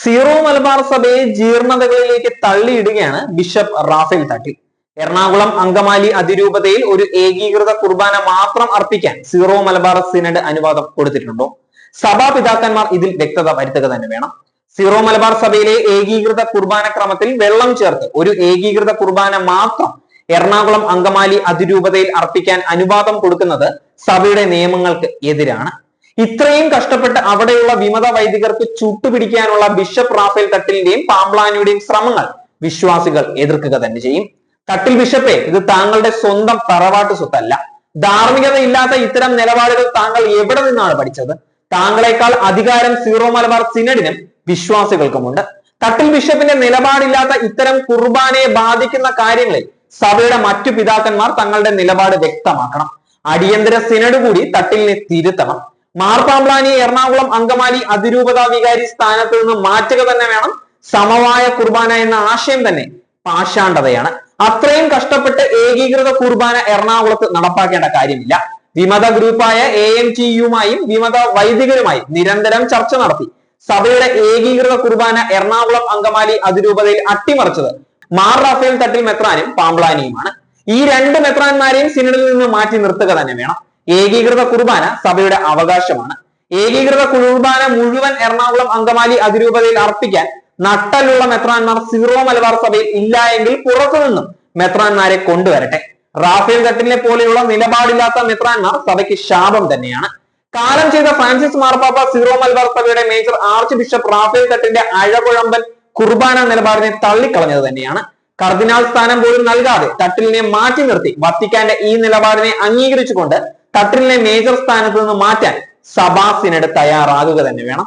Zero Malabar സഭയെ ജീർണതകളിലേക്ക് തള്ളിയിടുകയാണ് bishop Rafale തട്ടി എറണാകുളം അങ്കമാലി അതിരൂപതയിൽ ഒരു ഏകീകൃത കുർബാന മാത്രം അർപ്പിക്കാൻ സീറോ മലബാർ സിനഡ് അനുവാദം കൊടുത്തിട്ടുണ്ടോ? സഭാപിതാക്കന്മാർ ഇതിൽ വ്യക്തത വരുത്തുക തന്നെ വേണം. സീറോ മലബാർ സഭയിലെ ഏകീകൃത കുർബാന ക്രമത്തിൽ വെള്ളം ചേർത്ത് ഒരു ഏകീകൃത കുർബാന മാത്രം എറണാകുളം അങ്കമാലി അതിരൂപതയിൽ അർപ്പിക്കാൻ അനുവാദം കൊടുക്കുന്നത് സഭയുടെ നിയമങ്ങൾക്ക് എതിരാണ്. ഇത്രയും കഷ്ടപ്പെട്ട് അവിടെയുള്ള വിമത വൈദികർക്ക് ചുട്ടുപിടിക്കാനുള്ള ബിഷപ്പ് റാഫേൽ തട്ടിലിന്റെയും പാംബ്ലാനിയുടെയും ശ്രമങ്ങൾ വിശ്വാസികൾ എതിർക്കുക തന്നെ ചെയ്യും. തട്ടിൽ ബിഷപ്പേ ഇത് താങ്കളുടെ സ്വന്തം തറവാട്ട് സ്വത്തല്ല. ധാർമ്മികത ഇല്ലാത്ത ഇത്തരം നിലപാടുകൾ താങ്കൾ എവിടെ നിന്നാണ് പഠിച്ചത്? താങ്കളെക്കാൾ അധികാരം സീറോ മലബാർ സിനഡിനും വിശ്വാസികൾക്കുമുണ്ട്. തട്ടിൽ ബിഷപ്പിന്റെ നിലപാടില്ലാത്ത ഇത്തരം കുർബാനയെ ബാധിക്കുന്ന കാര്യങ്ങളിൽ സഭയുടെ മറ്റു പിതാക്കന്മാർ തങ്ങളുടെ നിലപാട് വ്യക്തമാക്കണം. അടിയന്തര സിനഡ് കൂടി തട്ടിലിനെ തിരുത്തണം. മാർപ്പാമ്പ്ലാനി എറണാകുളം അങ്കമാലി അതിരൂപത വികാരി സ്ഥാനത്ത് നിന്ന് മാറ്റുക തന്നെ വേണം. സമവായ കുർബാന എന്ന ആശയം തന്നെ പാഷാണ്ഡതയാണ്. അത്രയും കഷ്ടപ്പെട്ട് ഏകീകൃത കുർബാന എറണാകുളത്ത് നടപ്പാക്കേണ്ട കാര്യമില്ല. വിമത ഗ്രൂപ്പായ എ എം ടി യുമായും വിമത വൈദികരുമായും നിരന്തരം ചർച്ച നടത്തി. സഭയുടെ ഏകീകൃത കുർബാന എറണാകുളം അങ്കമാലി അതിരൂപതയിൽ അട്ടിമറിച്ചത് മാർ റാഫേൽ തട്ടിൽ മെത്രാനും പാമ്പ്ലാനിയുമാണ്. ഈ രണ്ട് മെത്രാന്മാരെയും സിനഡിൽ നിന്ന് മാറ്റി നിർത്തുക തന്നെ വേണം. ഏകീകൃത കുർബാന സഭയുടെ അവകാശമാണ്. ഏകീകൃത കുർബാന മുഴുവൻ എറണാകുളം അങ്കമാലി അതിരൂപതയിൽ അർപ്പിക്കാൻ നട്ടലുള്ള മെത്രാന്മാർ സീറോ മലബാർ സഭയിൽ ഇല്ല എങ്കിൽ പുറത്തുനിന്നും മെത്രാൻമാരെ കൊണ്ടുവരട്ടെ. റാഫേൽ ഘട്ടിനെ പോലെയുള്ള നിലപാടില്ലാത്ത മെത്രാന്മാർ സഭയ്ക്ക് ശാപം തന്നെയാണ്. കാലം ചെയ്ത ഫ്രാൻസിസ് മാർപ്പാപ്പ സീറോ മലബാർ സഭയുടെ മേജർ ആർച്ച് ബിഷപ്പ് റാഫേൽ തട്ടിന്റെ അഴകുഴമ്പൻ കുർബാന നിലപാടിനെ തള്ളിക്കളഞ്ഞത് തന്നെയാണ്. കർദിനാൾ സ്ഥാനം പോലും നൽകാതെ തട്ടിലിനെ മാറ്റി നിർത്തി വത്തിക്കാന്റെ ഈ നിലപാടിനെ അംഗീകരിച്ചുകൊണ്ട് തട്ടിലിനെ മേജർ സ്ഥാനത്ത് നിന്ന് മാറ്റാൻ സഭാ തയ്യാറാകുക തന്നെ വേണം.